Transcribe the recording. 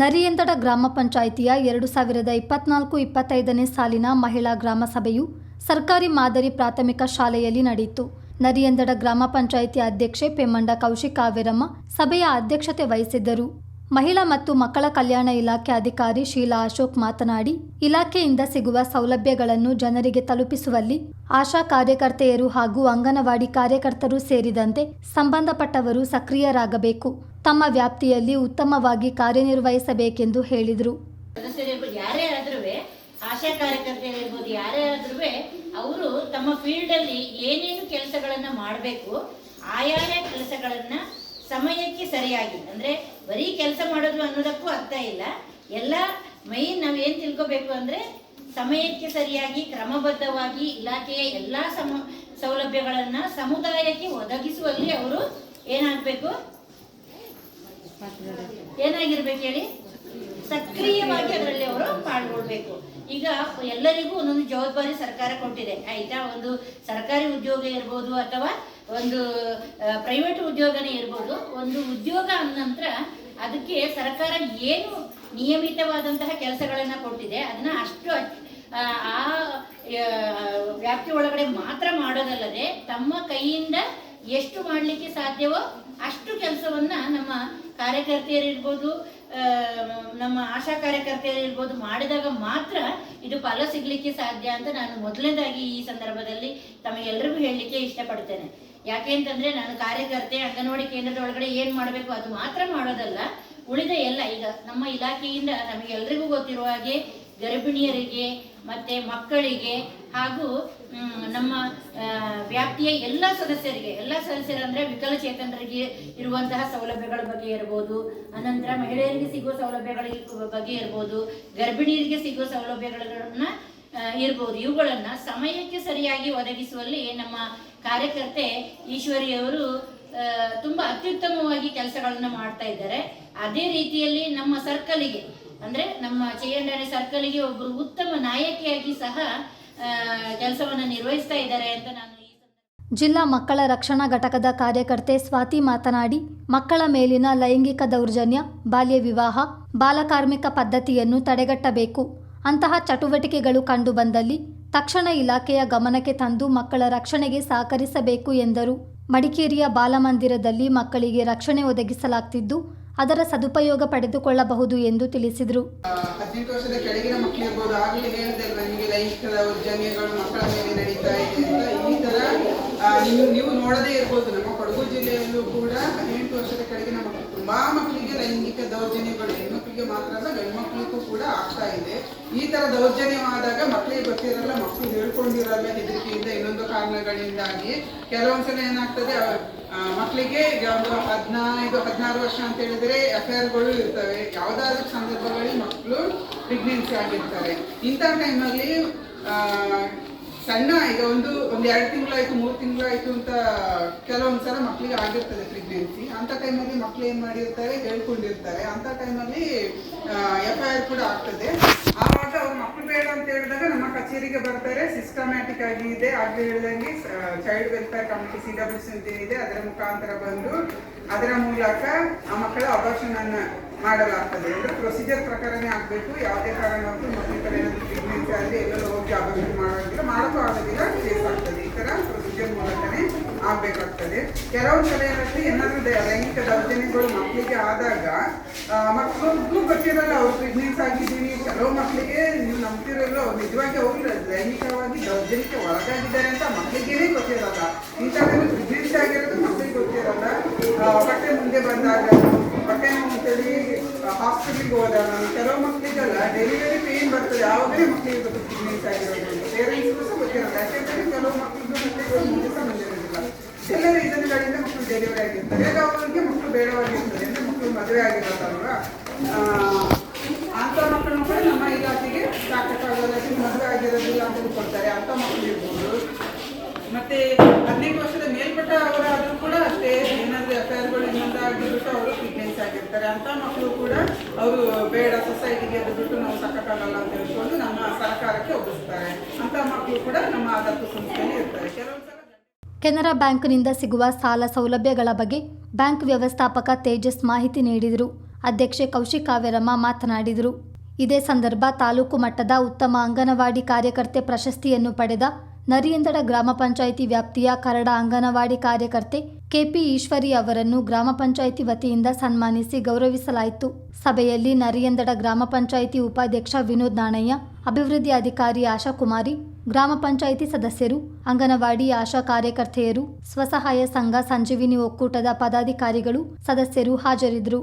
ನರಿಯಂದಡ ಗ್ರಾಮ ಪಂಚಾಯಿತಿಯ ಎರಡು ಸಾವಿರದ ಇಪ್ಪತ್ನಾಲ್ಕು ಇಪ್ಪತ್ತೈದನೇ ಸಾಲಿನ ಮಹಿಳಾ ಗ್ರಾಮ ಸಭೆಯು ಸರ್ಕಾರಿ ಮಾದರಿ ಪ್ರಾಥಮಿಕ ಶಾಲೆಯಲ್ಲಿ ನಡೆಯಿತು. ನರಿಯಂದಡ ಗ್ರಾಮ ಪಂಚಾಯಿತಿ ಅಧ್ಯಕ್ಷೆ ಪೆಮ್ಮಂಡ ಕೌಶಿಕ್ ಕಾವೇರಮ್ಮ ಸಭೆಯ ಅಧ್ಯಕ್ಷತೆ ವಹಿಸಿದ್ದರು. ಮಹಿಳಾ ಮತ್ತು ಮಕ್ಕಳ ಕಲ್ಯಾಣ ಇಲಾಖೆ ಅಧಿಕಾರಿ ಶೀಲಾ ಅಶೋಕ್ ಮಾತನಾಡಿ, ಇಲಾಖೆಯಿಂದ ಸಿಗುವ ಸೌಲಭ್ಯಗಳನ್ನು ಜನರಿಗೆ ತಲುಪಿಸುವಲ್ಲಿ ಆಶಾ ಕಾರ್ಯಕರ್ತೆಯರು ಹಾಗೂ ಅಂಗನವಾಡಿ ಕಾರ್ಯಕರ್ತರು ಸೇರಿದಂತೆ ಸಂಬಂಧಪಟ್ಟವರು ಸಕ್ರಿಯರಾಗಬೇಕು. ತಮ್ಮ ವ್ಯಾಪ್ತಿಯಲ್ಲಿ ಉತ್ತಮವಾಗಿ ಕಾರ್ಯನಿರ್ವಹಿಸಬೇಕೆಂದು ಹೇಳಿದರು. ಆಶಾ ಕಾರ್ಯಕರ್ತೆಯರಿರ್ಬೋದು ಯಾರೇ ಆದ್ರೂ ಅವರು ತಮ್ಮ ಫೀಲ್ಡಲ್ಲಿ ಏನೇನು ಕೆಲಸಗಳನ್ನು ಮಾಡಬೇಕು, ಆಯಾಯ ಕೆಲಸಗಳನ್ನ ಸಮಯಕ್ಕೆ ಸರಿಯಾಗಿ, ಅಂದ್ರೆ ಬರೀ ಕೆಲಸ ಮಾಡೋದು ಅನ್ನೋದಕ್ಕೂ ಅರ್ಥ ಇಲ್ಲ. ಎಲ್ಲ ಮೈನ್ ನಾವು ಏನ್ ತಿಳ್ಕೋಬೇಕು ಅಂದ್ರೆ ಸಮಯಕ್ಕೆ ಸರಿಯಾಗಿ, ಕ್ರಮಬದ್ಧವಾಗಿ ಇಲಾಖೆಯ ಎಲ್ಲಾ ಸಮ, ಸೌಲಭ್ಯಗಳನ್ನ ಸಮುದಾಯಕ್ಕೆ ಒದಗಿಸುವಲ್ಲಿ ಅವರು ಏನಾಗ್ಬೇಕು? ಏನಾಗಿರ್ಬೇಕು ಹೇಳಿ? ಸಕ್ರಿಯವಾಗಿ ಅದರಲ್ಲಿ ಅವರು ಪಾಲ್ಗೊಳ್ಬೇಕು. ಈಗ ಎಲ್ಲರಿಗೂ ಒಂದೊಂದು ಜವಾಬ್ದಾರಿ ಸರ್ಕಾರ ಕೊಟ್ಟಿದೆ. ಆಯ್ತಾ? ಒಂದು ಸರ್ಕಾರಿ ಉದ್ಯೋಗ ಇರ್ಬೋದು ಅಥವಾ ಒಂದು ಪ್ರೈವೇಟ್ ಉದ್ಯೋಗನೇ ಇರ್ಬೋದು. ಒಂದು ಉದ್ಯೋಗ ಅಂದ ನಂತರ ಅದಕ್ಕೆ ಸರ್ಕಾರ ಏನು ನಿಯಮಿತವಾದಂತಹ ಕೆಲಸಗಳನ್ನು ಕೊಟ್ಟಿದೆ ಅದನ್ನ ಅಷ್ಟು ಆ, ವ್ಯಾಪ್ತಿ ಒಳಗಡೆ ಮಾತ್ರ ಮಾಡೋದಲ್ಲದೆ ತಮ್ಮ ಕೈಯಿಂದ ಎಷ್ಟು ಮಾಡಲಿಕ್ಕೆ ಸಾಧ್ಯವೋ ಅಷ್ಟು ಕೆಲಸವನ್ನ ನಮ್ಮ ಕಾರ್ಯಕರ್ತೆಯರಿರ್ಬೋದು ನಮ್ಮ ಆಶಾ ಕಾರ್ಯಕರ್ತೆಯರಿರ್ಬೋದು ಮಾಡಿದಾಗ ಮಾತ್ರ ಇದು ಫಲ ಸಿಗ್ಲಿಕ್ಕೆ ಸಾಧ್ಯ ಅಂತ ನಾನು ಮೊದಲನೇದಾಗಿ ಈ ಸಂದರ್ಭದಲ್ಲಿ ತಮಗೆಲ್ಲರಿಗೂ ಹೇಳಲಿಕ್ಕೆ ಇಷ್ಟಪಡ್ತೇನೆ. ಯಾಕೆ ಅಂತಂದ್ರೆ ನಾನು ಕಾರ್ಯಕರ್ತೆ, ಅಂಗನವಾಡಿ ಕೇಂದ್ರದ ಒಳಗಡೆ ಏನ್ ಮಾಡಬೇಕು ಅದು ಮಾತ್ರ ಮಾಡೋದಲ್ಲ, ಉಳಿದ ಎಲ್ಲ ಈಗ ನಮ್ಮ ಇಲಾಖೆಯಿಂದ ನಮಗೆಲ್ಲರಿಗೂ ಗೊತ್ತಿರುವ ಹಾಗೆ ಗರ್ಭಿಣಿಯರಿಗೆ ಮತ್ತೆ ಮಕ್ಕಳಿಗೆ ಹಾಗೂ ನಮ್ಮ ವ್ಯಾಪ್ತಿಯ ಎಲ್ಲ ಸದಸ್ಯರಿಗೆ, ಎಲ್ಲ ಸದಸ್ಯರಂದ್ರೆ ವಿಕಲಚೇತನರಿಗೆ ಇರುವಂತಹ ಸೌಲಭ್ಯಗಳ ಬಗ್ಗೆ ಇರ್ಬೋದು, ಅನಂತರ ಮಹಿಳೆಯರಿಗೆ ಸಿಗುವ ಸೌಲಭ್ಯಗಳ ಬಗ್ಗೆ ಇರ್ಬೋದು, ಗರ್ಭಿಣಿಯರಿಗೆ ಸಿಗುವ ಸೌಲಭ್ಯಗಳನ್ನ ಇರ್ಬೋದು. ಇವುಗಳನ್ನ ಸಮಯಕ್ಕೆ ಸರಿಯಾಗಿ ಒದಗಿಸುವಲ್ಲಿ ನಮ್ಮ ಕಾರ್ಯಕರ್ತೆ ಈಶ್ವರಿಯವರು ತುಂಬಾ ಅತ್ಯುತ್ತಮವಾಗಿ ಕೆಲಸಗಳನ್ನು ಮಾಡ್ತಾ ಇದ್ದಾರೆ. ಅದೇ ರೀತಿಯಲ್ಲಿ ನಮ್ಮ ಸರ್ಕಲಿಗೆ, ಅಂದ್ರೆ ನಮ್ಮ ಚೆಯ್ಯಂಡನೆ ಸರ್ಕಲಿಗೆ ಒಬ್ಬರು ಉತ್ತಮ ನಾಯಕಿಯಾಗಿ ಸಹ ಕೆಲಸವನ್ನು ನಿರ್ವಹಿಸ್ತಾ ಇದ್ದಾರೆ ಅಂತ ನಾನು ಜಿಲ್ಲಾ ಮಕ್ಕಳ ರಕ್ಷಣಾ ಘಟಕದ ಕಾರ್ಯಕರ್ತೆ ಸ್ವಾತಿ ಮಾತನಾಡಿ, ಮಕ್ಕಳ ಮೇಲಿನ ಲೈಂಗಿಕ ದೌರ್ಜನ್ಯ, ಬಾಲ್ಯ ವಿವಾಹ, ಬಾಲಕಾರ್ಮಿಕ ಪದ್ಧತಿಯನ್ನು ತಡೆಗಟ್ಟಬೇಕು. ಅಂತಹ ಚಟುವಟಿಕೆಗಳು ಕಂಡುಬಂದಲ್ಲಿ ತಕ್ಷಣ ಇಲಾಖೆಯ ಗಮನಕ್ಕೆ ತಂದು ಮಕ್ಕಳ ರಕ್ಷಣೆಗೆ ಸಹಕರಿಸಬೇಕು ಎಂದರು. ಮಡಿಕೇರಿಯ ಬಾಲಮಂದಿರದಲ್ಲಿ ಮಕ್ಕಳಿಗೆ ರಕ್ಷಣೆ ಒದಗಿಸಲಾಗ್ತಿದ್ದು, ಅದರ ಸದುಪಯೋಗ ಪಡೆದುಕೊಳ್ಳಬಹುದು ಎಂದು ತಿಳಿಸಿದರು. ಹದಿನೆಂಟು ವರ್ಷದ ಕೆಳಗಿನ ಮಕ್ಕಳು ಇರ್ಬೋದು, ಆಗಲೇ ಹೇಳಿದೆ ಲೈಂಗಿಕ ದೌರ್ಜನ್ಯಗಳು ಮಕ್ಕಳ ಮೇಲೆ ನಡೀತಾ ಈ ನೀವು ನೋಡದೇ ಇರ್ಬೋದು, ನಮ್ಮ ಕೊಡಗು ಜಿಲ್ಲೆಯಲ್ಲೂ ಕೂಡ ಹದಿನೆಂಟು ವರ್ಷದ ಕೆಳಗಿನ ಮಕ್ಕಳು, ತುಂಬಾ ಮಕ್ಕಳಿಗೆ ಲೈಂಗಿಕ ದೌರ್ಜನ್ಯಗಳು, ಹೆಣ್ಮಕ್ಳಿಗೆ ಮಾತ್ರ ಅಲ್ಲ, ಗಂಡ್ಮಕ್ಳಿಗೂ ಕೂಡ ಆಗ್ತಾ ಇದೆ. ಈ ತರ ದೌರ್ಜನ್ಯವಾದಾಗ ಮಕ್ಕಳಿಗೆ ಗೊತ್ತಿರಲ್ಲ, ಮಕ್ಕಳು ಹೇಳ್ಕೊಂಡಿರಲ್ಲ ಹೆದರಿಕೆಯಿಂದ, ಇನ್ನೊಂದು ಕಾರಣಗಳಿಂದಾಗಿ. ಕೆಲವೊಂದ್ಸಲ ಏನಾಗ್ತದೆ ಮಕ್ಕಳಿಗೆ ಒಂದು ಹದಿನೈದು, ಹದಿನಾರು ವರ್ಷ ಅಂತ ಹೇಳಿದ್ರೆ ಅಫೇರ್ಗಳು ಇರ್ತವೆ. ಯಾವುದಾದ್ರೂ ಸಂದರ್ಭಗಳಲ್ಲಿ ಮಕ್ಕಳು ಪ್ರೆಗ್ನೆನ್ಸಿ ಆಗಿರ್ತಾರೆ. ಇಂಥ ಟೈಮಲ್ಲಿ ಸಣ್ಣ ಈಗ ಒಂದು ಒಂದು ಎರಡು ತಿಂಗಳಾಯ್ತು, ಮೂರು ತಿಂಗಳಾಯ್ತು ಅಂತ ಕೆಲವೊಂದು ಸಲ ಮಕ್ಕಳಿಗೆ ಆಗಿರ್ತದೆ ಪ್ರೆಗ್ನೆನ್ಸಿ ಅಂತ ಟೈಮಲ್ಲಿ ಮಕ್ಕಳು ಏನು ಮಾಡಿರ್ತಾರೆ ಹೇಳ್ಕೊಂಡಿರ್ತಾರೆ. ಅಂತ ಟೈಮಲ್ಲಿ ಎಫ್ ಐ ಆರ್ ಕೂಡ ಆಗ್ತದೆ. ಆವಾಗ ಅವ್ರು ಮಕ್ಕಳು ಬೇಡ ಅಂತ ಹೇಳಿದಾಗ ನಮ್ಮ ಕಚೇರಿಗೆ ಬರ್ತಾರೆ. ಸಿಸ್ಟಮ್ಯಾಟಿಕ್ ಆಗಿ ಇದೆ. ಆಗಲೇ ಹೇಳಿದಂಗೆ ಚೈಲ್ಡ್ ವೆಲ್ಫೇರ್ ಕಮಿಟಿ ಸಿ ಅಂತ ಇದೆ ಅದರ ಮುಖಾಂತರ ಬಂದು ಅದರ ಮೂಲಕ ಆ ಮಕ್ಕಳ ಅಬಾರ್ಷನ್ ಅನ್ನ ಮಾಡಲಾಗ್ತದೆ. ಅಂದ್ರೆ ಪ್ರೊಸೀಜರ್ ಪ್ರಕಾರನೇ ಆಗಬೇಕು. ಯಾವುದೇ ಕಾರಣಕ್ಕೂ ಮಕ್ಕಳ ಕಡೆ ಪ್ರೆಗ್ನೆನ್ಸಿ ಆಗಲಿ ಎಲ್ಲರೂ ಹೋಗಿ ಅಬಾರ್ಷನ್ ಮಾಡೋದಿಲ್ಲ ಆಗೋದಿಲ್ಲ ಕೇಸ್ ಆಗ್ತದೆ, ಈ ಥರ ಪ್ರೊಸೀಜರ್ ಮೂಲಕನೇ ಆಗಬೇಕಾಗ್ತದೆ. ಕೆಲವು ಸಲ ಏನಾದರೂ ಲೈಂಗಿಕ ದೌರ್ಜನ್ಯಗಳು ಮಕ್ಕಳಿಗೆ ಆದಾಗ ಮಕ್ಕಳು ಗೊತ್ತಿರಲ್ಲ ಅವ್ರು ಪ್ರೆಗ್ನೆನ್ಸ್ ಆಗಿದ್ದೀವಿ, ಕೆಲವು ಮಕ್ಕಳಿಗೆ ನೀವು ನಂಬ್ತಿರಲ್ಲ, ಅವ್ರು ನಿಜವಾಗಿ ಅವರು ಲೈಂಗಿಕವಾಗಿ ದೌರ್ಜನ್ಯಕ್ಕೆ ಒಳಗಾಗಿದ್ದಾರೆ ಅಂತ ಮಕ್ಕಳಿಗೇನೆ ಗೊತ್ತಿರಲ್ಲ. ಇಂಥ ಪ್ರೆಗ್ನೆನ್ಸಿ ಆಗಿರೋದು ಮಕ್ಕಳಿಗೆ ಗೊತ್ತಿರಲ್ಲ. ಬಟ್ಟೆ ಮುಂದೆ ಬಂದಾಗ ಬಟ್ಟೆ ಅಂತೇಳಿ ಹಾಸ್ಪಿಟ್ಲಿಗೆ ಹೋದಾಗ, ಕೆಲವು ಮಕ್ಕಳಿಗೆಲ್ಲ ಡೆಲಿವರಿ ಪೇನ್ ಬರ್ತದೆ ಯಾವುದೇ ಮಕ್ಕಳಿಗೆ ಗೊತ್ತು ಪ್ರೆಗ್ನೆನ್ಸಿ ಆಗಿರೋದು ಪೇರೆಂಟ್ಸ್ಗೂ ಸಹ ಗೊತ್ತಿರಲ್ಲ ಯಾಕೆಂದರೆ ಕೆಲವು ಮಕ್ಕಳಿಗೂ ಮಕ್ಕಳಿಗೆ ಮುಂದೆ ಸಹ ಬಂದಿರೋದಿಲ್ಲ ಎಲ್ಲ ರೀಸನ್ಗಳಿಂದ ಮಕ್ಕಳು ಡೆಲಿವರಿ ಆಗಿರ್ತಾರೆ ಆಗ ಅವರಿಗೆ ಮಕ್ಕಳು ಬೇಡವಾಗಿರ್ತದೆ ಅಂದರೆ ಮಕ್ಕಳು ಮದುವೆ ಆಗಿರೋದಲ್ವ? ಅಂಥ ಮಕ್ಕಳನ್ನು ಕೂಡ ನಮ್ಮ ಇಲಾಖೆಗೆ ಸಾಕಕ್ಕಾಗಲ್ಲ ಮದುವೆ ಆಗಿರೋದಿಲ್ಲ ಅಂತ ಕೊಡ್ತಾರೆ ಅಂಥ ಮಕ್ಕಳು ಇರ್ಬೋದು. ಮತ್ತೆ ಹದಿನೆಂಟು ವರ್ಷದ ಮೇಲ್ಪಟ್ಟ ಅವರಾದರೂ ಕೂಡ ಅಷ್ಟೇ ಏನಾದರೂ ಅಫೇರ್ಗಳು ಇನ್ನೊಂದು ಆಗಿಬಿಟ್ಟು ಅವರು ಫಿಟ್ನೆಸ್ ಆಗಿರ್ತಾರೆ. ಅಂಥ ಮಕ್ಕಳು ಕೂಡ ಅವರು ಬೇಡ ಸೊಸೈಟಿಗೆ ಅದು ಬಿಟ್ಟು ನಾವು ಸಾಕಾಗಲ್ಲ ಅಂತ ಹೇಳ್ಕೊಂಡು ನಮ್ಮ ಸರ್ಕಾರಕ್ಕೆ ಒಪ್ಪಿಸ್ತಾರೆ. ಅಂಥ ಮಕ್ಕಳು ಕೂಡ ನಮ್ಮ ದತ್ತು ಸಂಸ್ಥೆಯಲ್ಲಿ ಇರ್ತಾರೆ ಕೆಲವೊಂದು ಸಲ ಕೆನರಾ ಬ್ಯಾಂಕ್ನಿಂದ ಸಿಗುವ ಸಾಲ ಸೌಲಭ್ಯಗಳ ಬಗ್ಗೆ ಬ್ಯಾಂಕ್ ವ್ಯವಸ್ಥಾಪಕ ತೇಜಸ್ ಮಾಹಿತಿ ನೀಡಿದರು. ಅಧ್ಯಕ್ಷೆ ಕೌಶಿಕ್ ಕಾವೇರಮ್ಮ ಮಾತನಾಡಿದರು. ಇದೇ ಸಂದರ್ಭ ತಾಲೂಕು ಮಟ್ಟದ ಉತ್ತಮ ಅಂಗನವಾಡಿ ಕಾರ್ಯಕರ್ತೆ ಪ್ರಶಸ್ತಿಯನ್ನು ಪಡೆದ ನರಿಯಂದಡ ಗ್ರಾಮ ಪಂಚಾಯಿತಿ ವ್ಯಾಪ್ತಿಯ ಕರಡ ಅಂಗನವಾಡಿ ಕಾರ್ಯಕರ್ತೆ ಕೆಪಿ ಈಶ್ವರಿ ಅವರನ್ನು ಗ್ರಾಮ ಪಂಚಾಯಿತಿ ವತಿಯಿಂದ ಸನ್ಮಾನಿಸಿ ಗೌರವಿಸಲಾಯಿತು. ಸಭೆಯಲ್ಲಿ ನರಿಯಂದಡ ಗ್ರಾಮ ಪಂಚಾಯಿತಿ ಉಪಾಧ್ಯಕ್ಷ ವಿನೋದ್ ನಾಣಯ್ಯ, ಅಭಿವೃದ್ಧಿ ಅಧಿಕಾರಿ ಆಶಾ ಕುಮಾರಿ ಗ್ರಾಮ ಪಂಚಾಯಿತಿ ಸದಸ್ಯರು ಅಂಗನವಾಡಿ ಆಶಾ ಕಾರ್ಯಕರ್ತೆಯರು ಸ್ವಸಹಾಯ ಸಂಘ ಸಂಜೀವಿನಿ ಒಕ್ಕೂಟದ ಪದಾಧಿಕಾರಿಗಳು ಸದಸ್ಯರು ಹಾಜರಿದ್ದರು.